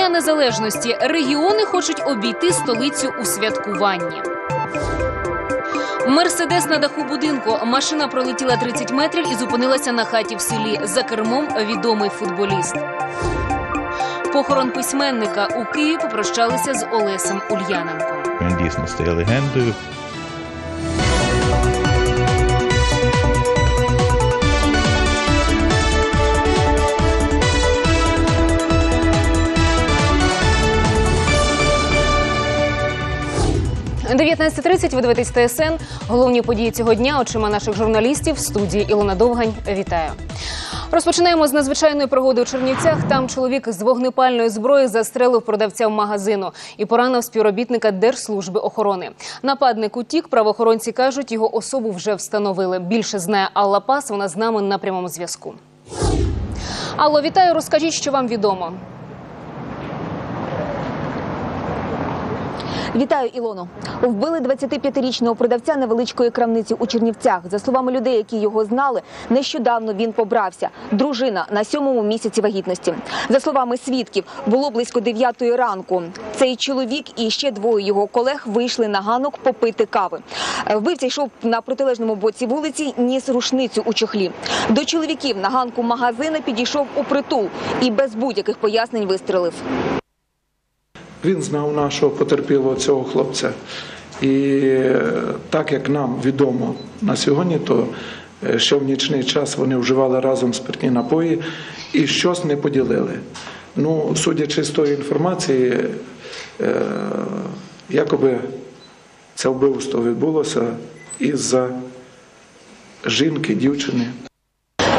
Дня Незалежності регіони хочуть обійти столицю у святкуванні. Мерседес на даху будинку. Машина пролетіла 30 метрів і зупинилася на хаті в селі. За кермом відомий футболіст. Похорон письменника у Києві попрощалися з Олесем Ульяненком. Він дійсно стає легендою. – 19.30 ви дивитесь ТСН. Головні події цього дня очима наших журналістів в студії Ілона Довгань. Вітаю. Розпочинаємо з надзвичайної пригоди у Чернівцях. Там чоловік з вогнепальної зброї застрелив продавця в магазину і поранив співробітника Держслужби охорони. Нападник утік. Правоохоронці кажуть, його особу вже встановили. Більше знає Алла Пас. Вона з нами на прямому зв'язку. Алло, вітаю. Розкажіть, що вам відомо. Вітаю, Ілоно. Вбили 25-річного продавця невеличкої крамниці у Чернівцях. За словами людей, які його знали, нещодавно він побрався. Дружина на сьомому місяці вагітності. За словами свідків, було близько 9 ранку. Цей чоловік і ще двоє його колег вийшли на ганок попити кави. Вбивця йшов на протилежному боці вулиці, ніс рушницю у чохлі. До чоловіків на ганку магазина підійшов у притул і без будь-яких пояснень вистрелив. Він знав нашого потерпілого цього хлопця. І е, так як нам відомо на сьогодні, то е, ще в нічний час вони вживали разом спиртні напої і щось не поділили. Ну, судячи з тої інформації, е, якоби це вбивство відбулося із-за жінки, дівчини.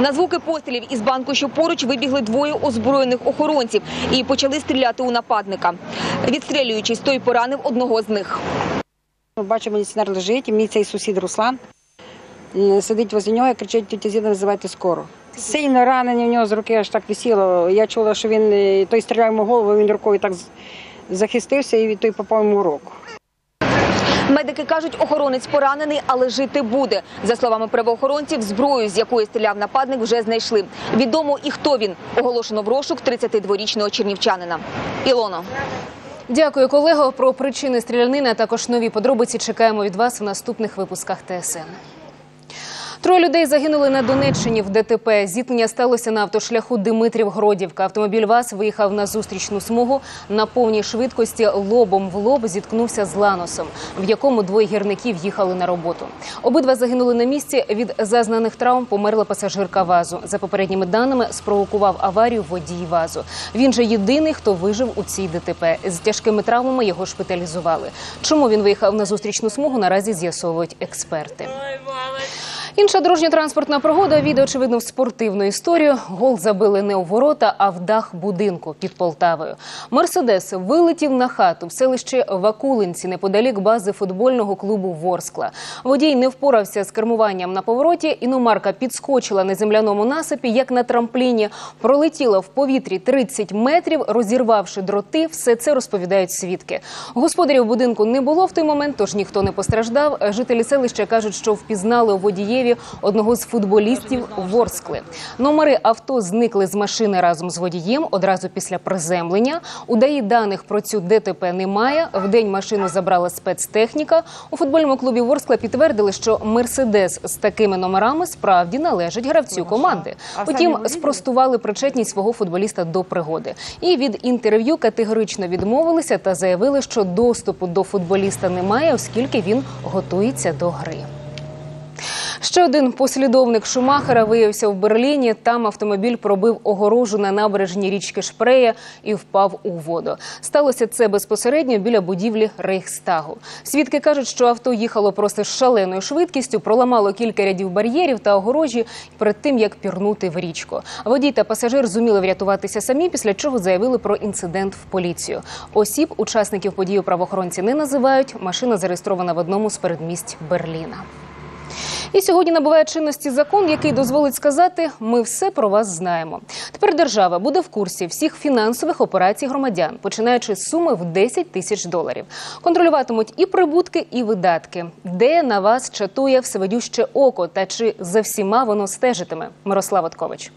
На звуки пострілів із банку, що поруч вибігли двоє озброєних охоронців і почали стріляти у нападника. Відстрілюючись, той поранив одного з них. Бачу, міліціонер лежить, мій цей сусід Руслан сидить возле нього і кричить, тітя Зіна, називайте скоро. Сильно ранення в нього з руки аж так висіло. Я чула, що він е, той стріляв йому голову, він рукою так захистився і той попав йому в руку. Медики кажуть, охоронець поранений, але жити буде. За словами правоохоронців, зброю, з якої стріляв нападник, вже знайшли. Відомо і хто він. Оголошено в розшук 32-річного чернівчанина. Ілоно. Дякую, колего. Про причини стрілянини, а також нові подробиці чекаємо від вас в наступних випусках ТСН. Троє людей загинули на Донеччині в ДТП. Зіткнення сталося на автошляху Димитрів-Гродівка. Автомобіль ВАЗ виїхав на зустрічну смугу на повній швидкості лобом в лоб зіткнувся з ланосом, в якому двоє гірників їхали на роботу. Обидва загинули на місці. Від зазнаних травм померла пасажирка ВАЗу. За попередніми даними спровокував аварію водій ВАЗу. Він же єдиний, хто вижив у цій ДТП. З тяжкими травмами його шпиталізували. Чому він виїхав на зустрічну смугу? Наразі з'ясовують експерти. Інша дорожньо-транспортна пригода віде, очевидно, в спортивну історію. Гол забили не у ворота, а в дах будинку під Полтавою. Мерседес вилетів на хату в селищі Вакулинці неподалік бази футбольного клубу Ворскла. Водій не впорався з кермуванням на повороті. Іномарка підскочила на земляному насипі, як на трампліні, пролетіла в повітрі 30 метрів, розірвавши дроти. Все це розповідають свідки. Господарів будинку не було в той момент, тож ніхто не постраждав. Жителі селища кажуть, що впізнали у водієві одного з футболістів Ворскли. Номери авто зникли з машини разом з водієм одразу після приземлення. У ДАІ даних про цю ДТП немає. В день машину забрала спецтехніка. У футбольному клубі Ворскла підтвердили, що мерседес з такими номерами справді належить гравцю команди. Утім, спростували причетність свого футболіста до пригоди. І від інтерв'ю категорично відмовилися та заявили, що доступу до футболіста немає, оскільки він готується до гри. Ще один послідовник Шумахера виявився в Берліні. Там автомобіль пробив огорожу на набережні річки Шпрея і впав у воду. Сталося це безпосередньо біля будівлі Рейхстагу. Свідки кажуть, що авто їхало просто з шаленою швидкістю, проламало кілька рядів бар'єрів та огорожі перед тим, як пірнути в річку. Водій та пасажир зуміли врятуватися самі, після чого заявили про інцидент в поліцію. Осіб, учасників події правоохоронці не називають. Машина зареєстрована в одному з передмість Берліна. І сьогодні набуває чинності закон, який дозволить сказати: ми все про вас знаємо. Тепер держава буде в курсі всіх фінансових операцій громадян, починаючи з суми в 10 тисяч доларів. Контролюватимуть і прибутки, і видатки, де на вас чатує всевидюще око, та чи за всіма воно стежитиме. Мирослав Откович.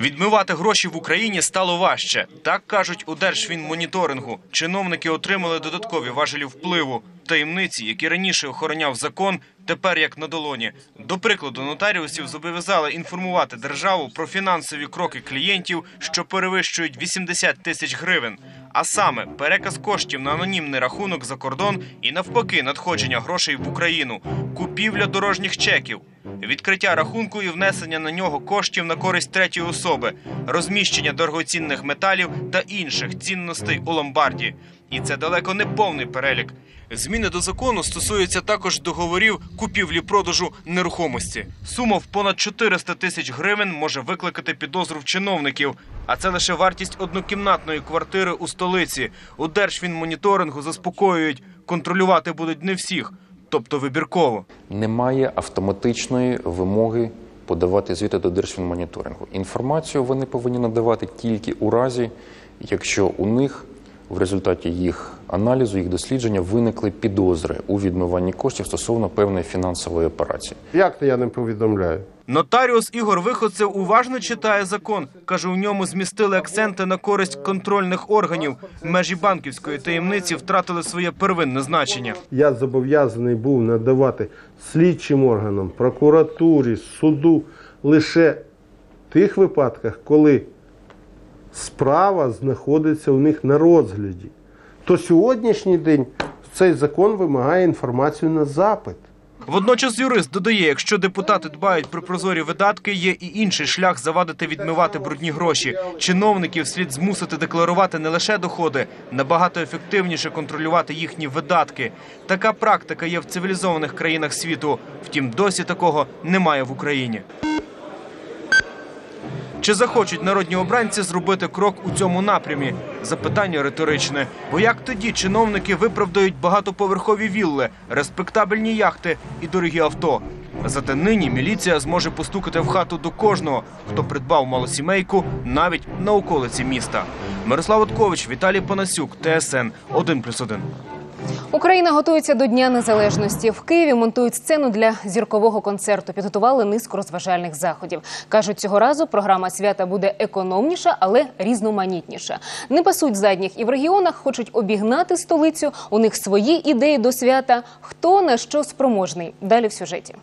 Відмивати гроші в Україні стало важче. Так кажуть у Держфінмоніторингу. Чиновники отримали додаткові важелі впливу. Таємниці, які раніше охороняв закон, тепер як на долоні. До прикладу, нотаріусів зобов'язали інформувати державу про фінансові кроки клієнтів, що перевищують 80 тисяч гривень. А саме переказ коштів на анонімний рахунок за кордон і навпаки надходження грошей в Україну, купівля дорожніх чеків, відкриття рахунку і внесення на нього коштів на користь третьої особи, розміщення дорогоцінних металів та інших цінностей у ломбарді. І це далеко не повний перелік. Зміни до закону стосуються також договорів купівлі-продажу нерухомості. Сума в понад 400 тисяч гривень може викликати підозру в чиновників. А це лише вартість однокімнатної квартири у столиці. У Держфінмоніторингу заспокоюють, контролювати будуть не всіх, тобто вибірково. Немає автоматичної вимоги подавати звіти до Держфінмоніторингу. Інформацію вони повинні надавати тільки у разі, якщо у них в результаті їх аналізу, їх дослідження виникли підозри у відмиванні коштів стосовно певної фінансової операції. Як то я не повідомляю? Нотаріус Ігор Виходцев уважно читає закон. Каже, у ньому змістили акценти на користь контрольних органів. Межі банківської таємниці втратили своє первинне значення. Я зобов'язаний був надавати слідчим органам, прокуратурі, суду лише в тих випадках, коли справа знаходиться у них на розгляді. То сьогоднішній день цей закон вимагає інформацію на запит. Водночас юрист додає, якщо депутати дбають про прозорі видатки, є і інший шлях завадити відмивати брудні гроші. Чиновників слід змусити декларувати не лише доходи, набагато ефективніше контролювати їхні видатки. Така практика є в цивілізованих країнах світу. Втім, досі такого немає в Україні. Чи захочуть народні обранці зробити крок у цьому напрямі? Запитання риторичне. Бо як тоді чиновники виправдають багатоповерхові вілли, респектабельні яхти і дорогі авто? Зате нині міліція зможе постукати в хату до кожного, хто придбав малосімейку навіть на околиці міста. Мирослав Откович, Віталій Панасюк, ТСН 1+,1. Україна готується до Дня Незалежності. В Києві монтують сцену для зіркового концерту. Підготували низку розважальних заходів. Кажуть, цього разу програма свята буде економніша, але різноманітніша. Не пасуть задніх і в регіонах хочуть обігнати столицю. У них свої ідеї до свята. Хто на що спроможний? Далі в сюжеті.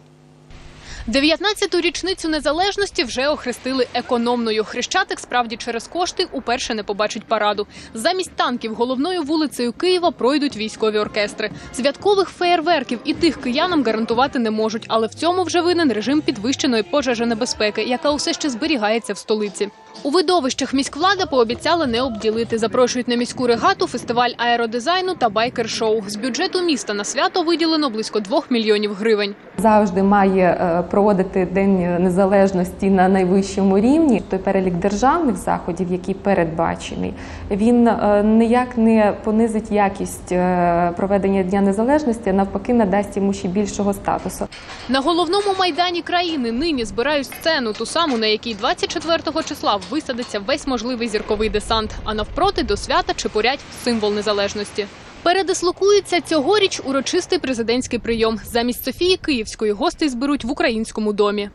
19-ту річницю незалежності вже охрестили економною. Хрещатик справді через кошти уперше не побачить параду. Замість танків головною вулицею Києва пройдуть військові оркестри. Святкових феєрверків і тих киянам гарантувати не можуть, але в цьому вже винен режим підвищеної пожежонебезпеки, яка усе ще зберігається в столиці. У видовищах міськвлада пообіцяла не обділити. Запрошують на міську регату, фестиваль аеродизайну та байкер-шоу. З бюджету міста на свято виділено близько 2 мільйонів гривень. завжди має е, проводити День Незалежності на найвищому рівні. Той перелік державних заходів, який передбачений, він е, ніяк не понизить якість е, проведення Дня Незалежності, а навпаки, надасть йому ще більшого статусу. На головному майдані країни нині збирають сцену, ту саму, на якій 24 числа висадиться весь можливий зірковий десант. А навпроти до свята чепурять символ незалежності. Передислокується цьогоріч урочистий президентський прийом. Замість Софії Київської гостей зберуть в українському домі.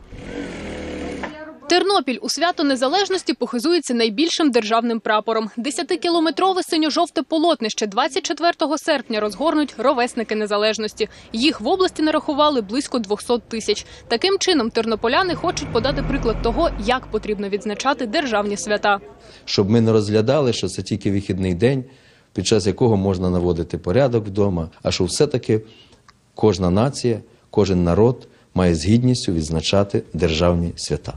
Тернопіль у свято незалежності похизується найбільшим державним прапором. Десятикілометрове синьо-жовте полотнище 24 серпня розгорнуть ровесники незалежності. Їх в області нарахували близько 200 тисяч. Таким чином тернополяни хочуть подати приклад того, як потрібно відзначати державні свята. щоб ми не розглядали, що це тільки вихідний день, під час якого можна наводити порядок вдома, а що все-таки кожна нація, кожен народ має з гідністю відзначати державні свята.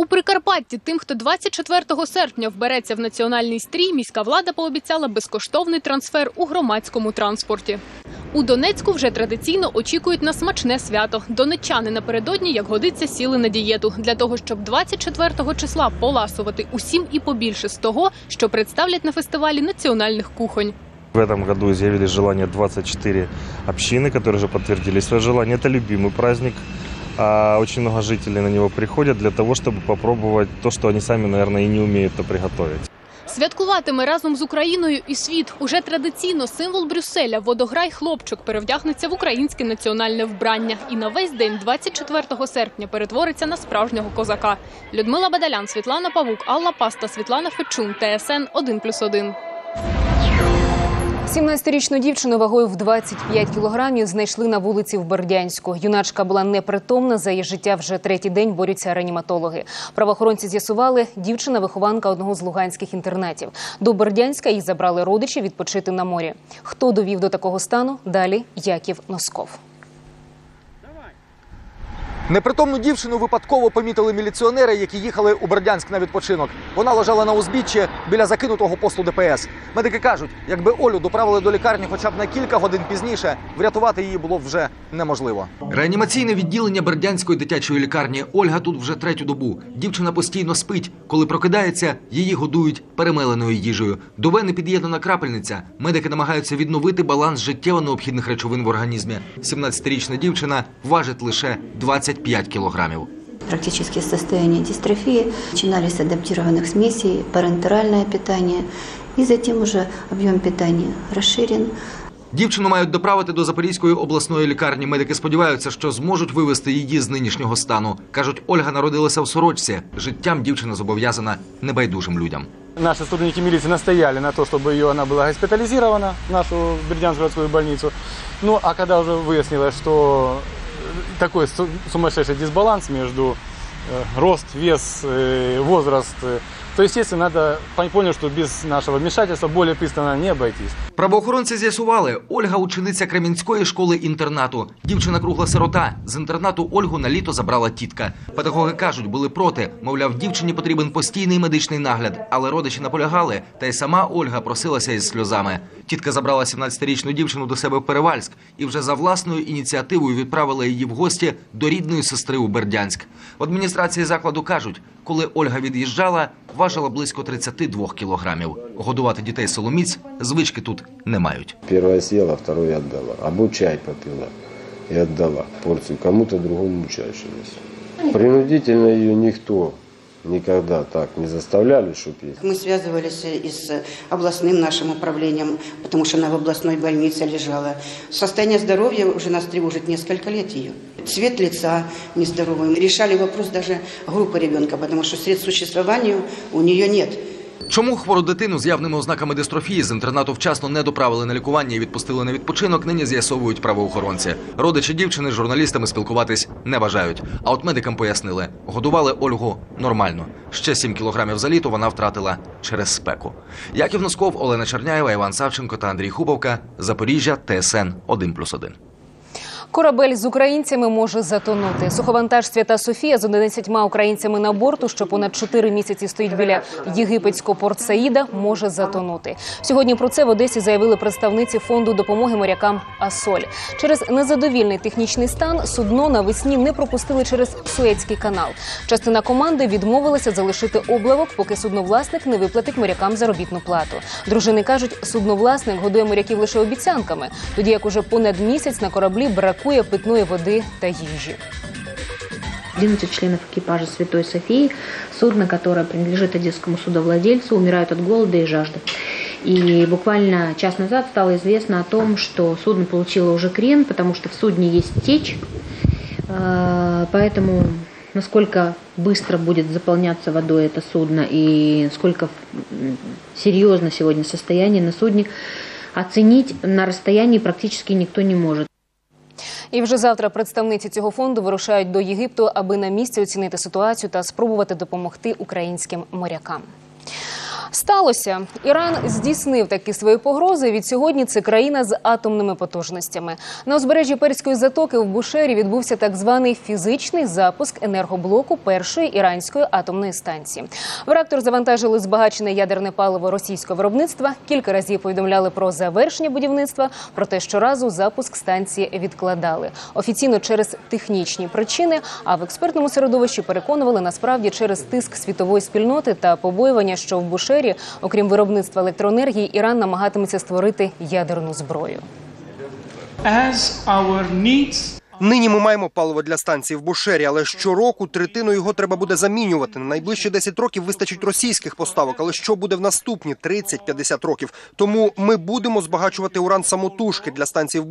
У Прикарпатті тим, хто 24 серпня вбереться в національний стрій, міська влада пообіцяла безкоштовний трансфер у громадському транспорті. У Донецьку вже традиційно очікують на смачне свято. Донеччани напередодні, як годиться, сіли на дієту для того, щоб 24 числа поласувати усім і побільше з того, що представлять на фестивалі національних кухонь. В этом году изъявили желание 24 общины, которые уже подтвердили свое желание. Это любимый праздник. а Очень много жителей на него приходят для того, чтобы попробовать то, что они сами, наверное, и не умеют то приготовить. Святкуватиме разом з Україною і світ. Уже традиційно символ Брюсселя водограй хлопчик перевдягнеться в українське національне вбрання і на весь день, 24 серпня, перетвориться на справжнього козака. Людмила Бадалян, Світлана Павук, Алла Паста, Світлана Фечун, ТСН 1+,1. 17-річну дівчину вагою в 25 кілограмів знайшли на вулиці в Бердянську. Юначка була непритомна. За її життя вже третій день борються реаніматологи. Правоохоронці з'ясували, дівчина вихованка одного з луганських інтернатів. До Бердянська її забрали родичі відпочити на морі. Хто довів до такого стану? Далі Яків Носков. Непритомну дівчину випадково помітили міліціонери, які їхали у Бердянськ на відпочинок. Вона лежала на узбіччі біля закинутого посту ДПС. Медики кажуть, якби Олю доправили до лікарні хоча б на кілька годин пізніше, врятувати її було вже неможливо. Реанімаційне відділення Бердянської дитячої лікарні. Ольга тут вже третю добу. Дівчина постійно спить. Коли прокидається, її годують перемеленою їжею. До вени під'єднана крапельниця. Медики намагаються відновити баланс життєво необхідних речовин в організмі. 17-річна дівчина важить лише 25 кілограмів. практически состояние дистрофии. Начинали с адаптированных смесей, парентеральное питание, и затем уже объем питания расширен. Дівчину мають доправити до Запорізької обласної лікарні. Медики сподіваються, що зможуть вивести її з нинішнього стану. кажуть, Ольга народилася в сорочці. Життям дівчина зобов'язана небайдужим людям. Наши сотрудники милиции настояли на то, чтобы ее, она была госпитализирована в нашу Бердянскую городскую больницу. Ну, а когда уже выяснилось, что такой су- сумасшедший дисбаланс между э, рост, вес, э, возраст, э, то, естественно, надо пон- понял, что без нашего вмешательства более пристально не обойтись. Правоохоронці з'ясували, Ольга учениця Кремінської школи інтернату. Дівчина кругла сирота. З інтернату Ольгу на літо забрала тітка. Педагоги кажуть, були проти. Мовляв, дівчині потрібен постійний медичний нагляд. Але родичі наполягали, та й сама Ольга просилася із сльозами. Тітка забрала 17-річну дівчину до себе в Перевальськ і вже за власною ініціативою відправила її в гості до рідної сестри у Бердянськ. В адміністрації закладу кажуть, коли Ольга від'їжджала, важила близько 32 кілограмів. Годувати дітей соломіць звички тут не мають. Первая сіла, второй віддала. Або чай попила і віддала порцію кому-то другому учащемуся. Принудительно її никто никогда так не заставляли, есть. Мы связывались и с областным нашим управлением, потому что она в областной больнице лежала. Состояние здоровья уже нас тревожит несколько лет ее. Цвет лица нездоровый. Решали вопрос даже группы ребенка, потому что средств существования у нее нет. Чому хвору дитину з явними ознаками дистрофії з інтернату вчасно не доправили на лікування і відпустили на відпочинок, нині з'ясовують правоохоронці. Родичі дівчини з журналістами спілкуватись не бажають. А от медикам пояснили, годували Ольгу нормально. Ще 7 кілограмів за літо вона втратила через спеку. Яків Носков, Олена Черняєва, Іван Савченко та Андрій Хубовка. Запоріжжя, ТСН 1+,1. Корабель з українцями може затонути. Суховантаж Свята Софія з 11 українцями на борту, що понад 4 місяці стоїть біля єгипетського порт Саїда, може затонути. Сьогодні про це в Одесі заявили представниці фонду допомоги морякам Асоль. Через незадовільний технічний стан судно навесні не пропустили через Суецький канал. Частина команди відмовилася залишити облавок, поки судновласник не виплатить морякам заробітну плату. Дружини кажуть, судновласник годує моряків лише обіцянками, тоді як уже понад місяць на кораблі бракує питної води та їжі. 11 членов экипажа Святой Софии, судно, которое принадлежит одесскому судовладельцу, умирают от голода и жажды. И буквально час назад стало известно о том, что судно получило уже крен, потому что в судне есть течь. Э, Поэтому насколько быстро будет заполняться водой это судно и сколько м, серьезно сегодня состояние на судне, оценить на расстоянии практически никто не может. І вже завтра представниці цього фонду вирушають до Єгипту, аби на місці оцінити ситуацію та спробувати допомогти українським морякам. Сталося. Іран здійснив такі свої погрози. Від сьогодні це країна з атомними потужностями. На узбережжі Перської затоки в Бушері відбувся так званий фізичний запуск енергоблоку першої іранської атомної станції. В реактор завантажили збагачене ядерне паливо російського виробництва. Кілька разів повідомляли про завершення будівництва, проте щоразу запуск станції відкладали офіційно через технічні причини. А в експертному середовищі переконували насправді через тиск світової спільноти та побоювання, що в Бушері, окрім виробництва електроенергії, Іран намагатиметься створити ядерну зброю. Нині ми маємо паливо для станції в Бушері, але щороку третину його треба буде замінювати. На найближчі 10 років вистачить російських поставок. Але що буде в наступні 30-50 років? Тому ми будемо збагачувати уран самотужки для станції в